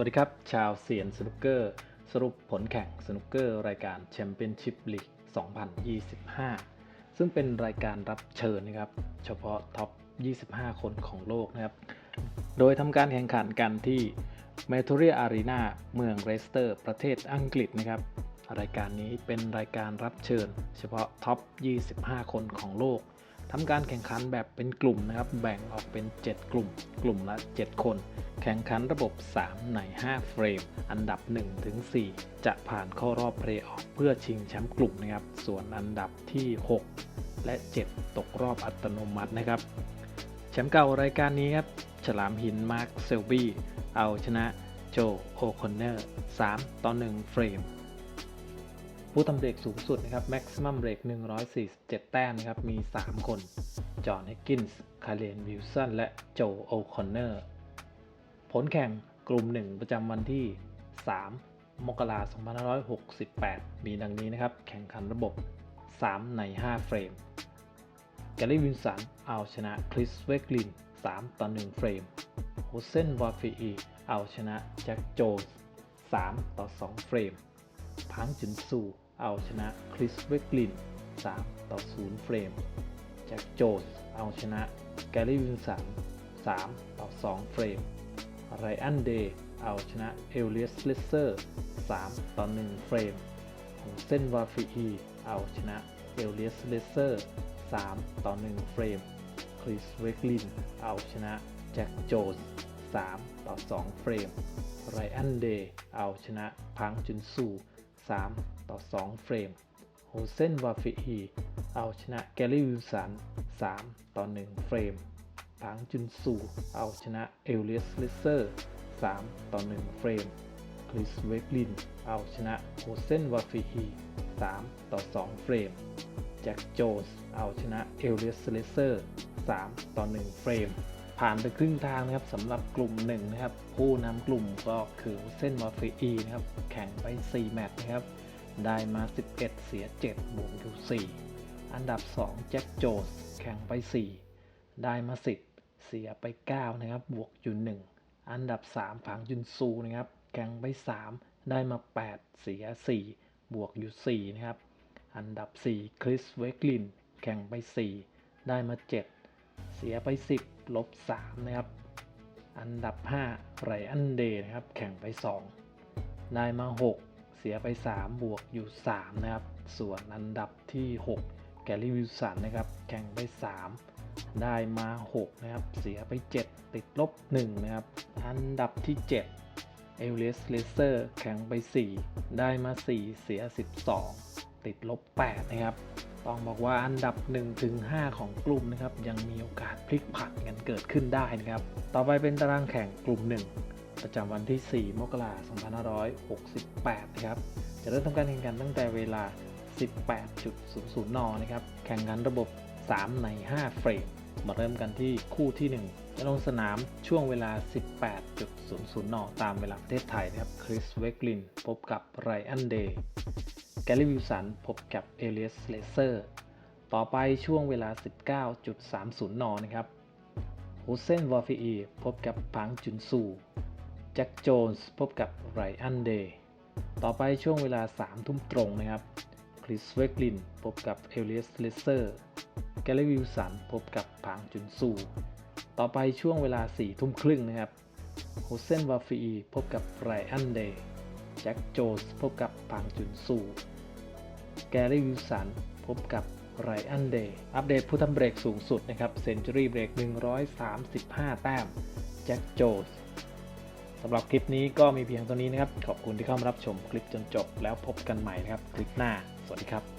วัสดีครับ ชาวเซียนสนุกเกอร์ สรุปผลแข่งสนุกเกอร์รายการแชมเปี้ยนชิพลีก 2025 ซึ่งเป็นรายการรับเชิญนะครับ เฉพาะท็อป 25 คนของโลกนะครับ โดยทำการแข่งขันกันที่เมทัลเรียอารีนาเมืองเรสเตอร์ ประเทศอังกฤษนะครับ รายการนี้เป็นรายการรับเชิญ เฉพาะท็อป 25 คนของโลก ทำการแข่งขันแบบเป็นกลุ่มนะครับ แบ่งออกเป็น 7 กลุ่ม กลุ่มละ 7 คน แข่งขันระบบ 3 ใน 5 เฟรม อันดับ1-4จะผ่านเข้ารอบเพลย์ออฟเพื่อชิงแชมป์กลุ่มนะครับ ส่วนอันดับที่ 6 และ 7 ตกรอบอัตโนมัตินะครับ แชมป์เก่ารายการนี้ครับ ฉลามหินมาร์คเซลบี้ เอาชนะโจโอคอนเนอร์ 3 ต่อ 1 เฟรม ผู้ทำเบรกสูงสุดนะครับ maximum เบรก147 แต้มนะครับ มี 3 คน จอห์นเฮกกินส์คาเรนวิลสัน และโจโอคอนเนอร์ ผลแข่งกลุ่ม 1 ประจำวันที่ 3 มกราคม 2568 มีดังนี้นะครับ แข่งขันระบบ 3 ใน 5 เฟรม แกลลี่วินสัน เอาชนะคริสเวกลิน 3 ต่อ 1 เฟรมโฮเซนวาฟีอีเอาชนะแจ็คโจนส์3ต่อ 2 เฟรม พังจุนซู เอาชนะคริสเวกลิน 3 ต่อ 0 เฟรม แจ็คโจนส์เอาชนะแกลลี่วินสัน 3 ต่อ 2 เฟรม ไรอันเดย์เอาชนะเอลเลียสเลสเซอร์ 3 ต่อ 1 เฟรมเซนวาฟีอีเอาชนะเอลเลียสเลสเซอร์ 3 ต่อ 1 เฟรม คริสเวกลิน เอาชนะแจ็คโจนส์3ต่อ 2 เฟรม ไรอันเดย์เอาชนะพังจุนซู 3 ต่อ 2 เฟรมโฮเซนวาฟีอีเอาชนะแกลลี่วิลสัน 3 ต่อ 1 เฟรมพังจุนซูเอาชนะเอลเลียสเลเซอร์ 3 ต่อ 1 เฟรม คริสเวกลิน เอาชนะโฮเซนวาฟีอี3 ต่อ 2 เฟรม แจ็คโจสเอาชนะเอลเลียสเลเซอร์ 3 ต่อ 1 เฟรม ผ่านไปครึ่งทางนะครับสำหรับกลุ่มหนึ่งนะครับผู้นำกลุ่มก็คือเส้นวาฟีอีนะครับแข่งไป 4 แมตช์นะครับได้มา 11 เสีย 7 บวกอยู่4อันดับ 2 แจ็คโจสแข่งไป 4 ได้มา 10 เสียไป 9 นะครับ บวกอยู่ 1 อันดับ 3 ผังยุนซูนะครับแข่งไป 3 ได้มา 8 เสีย 4 บวกอยู่4นะครับอันดับ 4 คริสเวกลินแข่งไป 4 ได้มา 7 เสียไป 10 ลบ3นะครับ อันดับ 5 ไรอันเดย์นะครับ แข่งไป 2 ได้มา 6 เสียไป 3 บวกอยู่ 3 นะครับ ส่วนอันดับที่ 6 แกลลี่วิลสันนะครับ แข่งไป 3 ได้มา 6 นะครับ เสียไป 7 ติดลบ 1 นะครับ อันดับที่ 7 เอลเลสเลเซอร์แข่งไป 4 ได้มา 4 เสีย 12 ติดลบ 8 นะครับ ต้องบอกว่าอันดับ 1-5 ของกลุ่มนะครับยังมีโอกาสพลิกผันกันเกิดขึ้นได้นะครับ ต่อไปเป็นตารางแข่งกลุ่ม 1 ประจำวันที่ 4 มกราคม 2568 นะครับ จะเริ่มทำการแข่งขันตั้งแต่เวลา 18.00 น นะครับ แข่งขันระบบ 3 ใน 5 เฟรม มาเริ่มกันที่คู่ที่1จะลงสนามช่วงเวลา 18.00 น ตามเวลาประเทศไทยนะครับ คริสเวกลินพบกับไรอันเดย์ แกลลี่วิลสันพบกับเอเลียสเลเซอร์ ต่อไปช่วงเวลา 19.30 น นะครับฮูเซนวอฟีอีพบกับพังจุนซู แจ็คโจนส์พบกับไรอันเดย์ ต่อไปช่วงเวลา 3 ทุ่มตรงนะครับ คริสเวกลินพบกับเอเลียสเลเซอร์ แกลลี่วิลสันพบกับพังจุนซู ต่อไปช่วงเวลา4ทุ่มครึ่งนะครับโฮเซนวาฟีพบกับไรอันเดย์แจ็คโจสพบกับพังจุนซู แกรี่วิลสันพบกับไรอันเดย์อัปเดตผู้ทำเบรกสูงสุดนะครับเซนจูรี่เบรก 135 แต้มแจ็คโจสสำหรับคลิปนี้ก็มีเพียงเท่านี้นะครับ ขอบคุณที่เข้ามารับชมคลิปจนจบแล้วพบกันใหม่นะครับ คลิปหน้า สวัสดีครับ